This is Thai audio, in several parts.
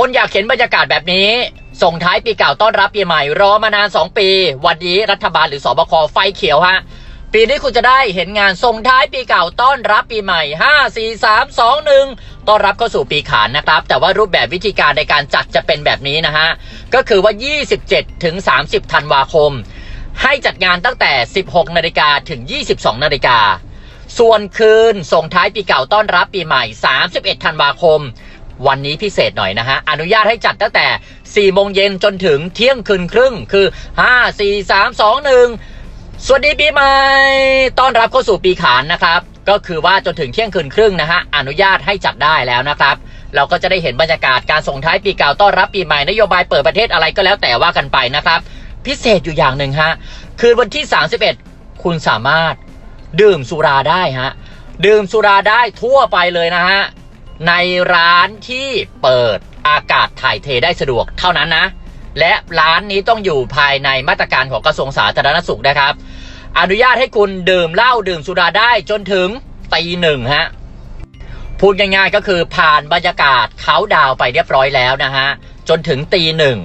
คนอยากเห็นบรรยากาศแบบนี้ ส่งท้ายปีเก่าต้อนรับปีใหม่ รอมานาน 2 ปี วันนี้รัฐบาลหรือสบคไฟเขียวฮะ ปีนี้คุณจะได้เห็นงานส่งท้ายปีเก่าต้อนรับปีใหม่ 5 4 3 2 1 ต้อนรับเข้าสู่ปีขานนะครับ แต่ว่ารูปแบบวิธีการในการจัดจะเป็นแบบนี้นะฮะ ก็คือว่า 27 ถึง 30 ธันวาคม ให้จัดงานตั้งแต่ 16 นาฬิกาถึง 22 นาฬิกา ส่วนคืนส่งท้ายปีเก่าต้อนรับปีใหม่ 31 ธันวาคม วันนี้พิเศษหน่อยนะฮะ อนุญาตให้จัดตั้งแต่ 4 โมงเย็นจนถึงเที่ยงคืนครึ่ง คือ 5 4 3 2 1 สวัสดีปีใหม่ ต้อนรับเข้าสู่ปีขานนะครับ ก็คือว่าจนถึงเที่ยงคืนครึ่งนะฮะ อนุญาตให้จัดได้แล้วนะครับ เราก็จะได้เห็นบรรยากาศการส่งท้ายปีเก่าต้อนรับปีใหม่นโยบายเปิดประเทศอะไรก็แล้วแต่ว่ากันไปนะครับ พิเศษอยู่อย่างหนึ่งฮะ คืนวันที่ 31 คุณสามารถดื่มสุราได้ฮะ ดื่มสุราได้ทั่วไปเลยนะฮะ ในร้านที่เปิดอากาศถ่ายเทได้สะดวกเท่านั้นนะ และร้านนี้ต้องอยู่ภายในมาตรการของกระทรวงสาธารณสุขนะครับ อนุญาตให้คุณดื่มเหล้าดื่มสุราได้จนถึงตีหนึ่งฮะพูดง่ายๆก็คือผ่านบรรยากาศเขาน์ดาวไปเรียบร้อยแล้วนะฮะ จนถึงตีหนึ่ง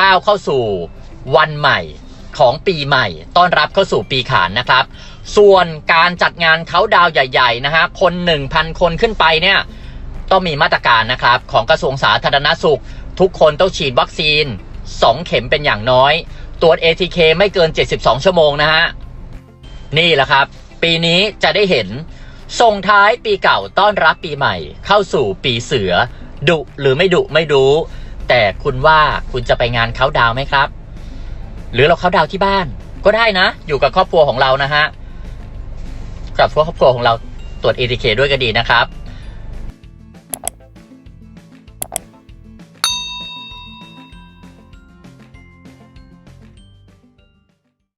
ก้าวเข้าสู่วันใหม่ของปีใหม่ ต้อนรับเข้าสู่ปีขานนะครับ ส่วนการจัดงานเขาน์ดาวใหญ่ ๆ นะฮะ คน 1,000 คนขึ้นไปเนี่ย ต้องมีมาตรการนะครับของกระทรวงสาธารณสุข ทุกคนต้องฉีดวัคซีน 2 เข็มเป็นอย่างน้อย ตรวจ ATK ไม่เกิน 72 ชั่วโมงนะฮะ นี่แหละครับ ปีนี้จะได้เห็น ส่งท้ายปีเก่าต้อนรับปีใหม่ เข้าสู่ปีเสือ ดุหรือไม่ดุไม่รู้ แต่คุณว่าคุณจะไปงานเขาดาวไหมครับ หรือเราเขาดาวที่บ้าน ก็ได้นะ อยู่กับครอบครัวของเรานะฮะกับครอบครัวของเราตรวจ ATK ด้วยก็ดีนะครับ